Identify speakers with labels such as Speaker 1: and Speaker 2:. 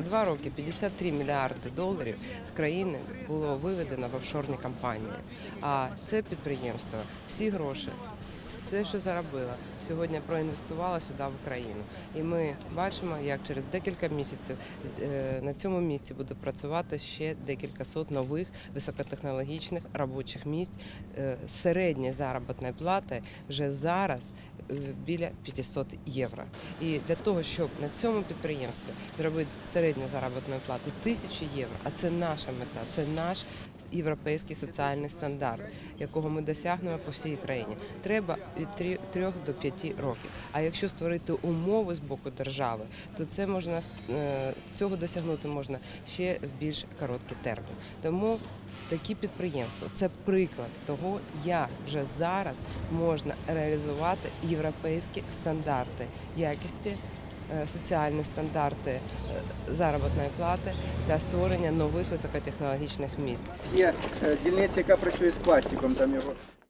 Speaker 1: два роки 53 мільярди доларів з країни було виведено в офшорні компанії. А це підприємство, всі гроші, все, що заробило, сьогодні проінвестувало сюди в Україну. І ми бачимо, як через декілька місяців е, на цьому місці буде працювати ще декілька сот нових високотехнологічних робочих місць. Е, Середня заробітна плата вже зараз е, біля 500 євро. І для того, щоб на цьому підприємстві зробити середню заробітну плату 1000 євро, а це наша мета, це наш європейський соціальний стандарт, якого ми досягнемо по всій країні. Треба від 3 до 5 років. А якщо створити умови з боку держави, то це можна е, цього досягнути можна ще в більш короткий термін. Тому такі підприємства це приклад того, як вже зараз можна реалізувати європейські стандарти якісті. Е, Соціальні стандарти е, заробітної плати для створення нових високотехнологічних міст.
Speaker 2: Є е, дільниця, яка працює з пластиком, там його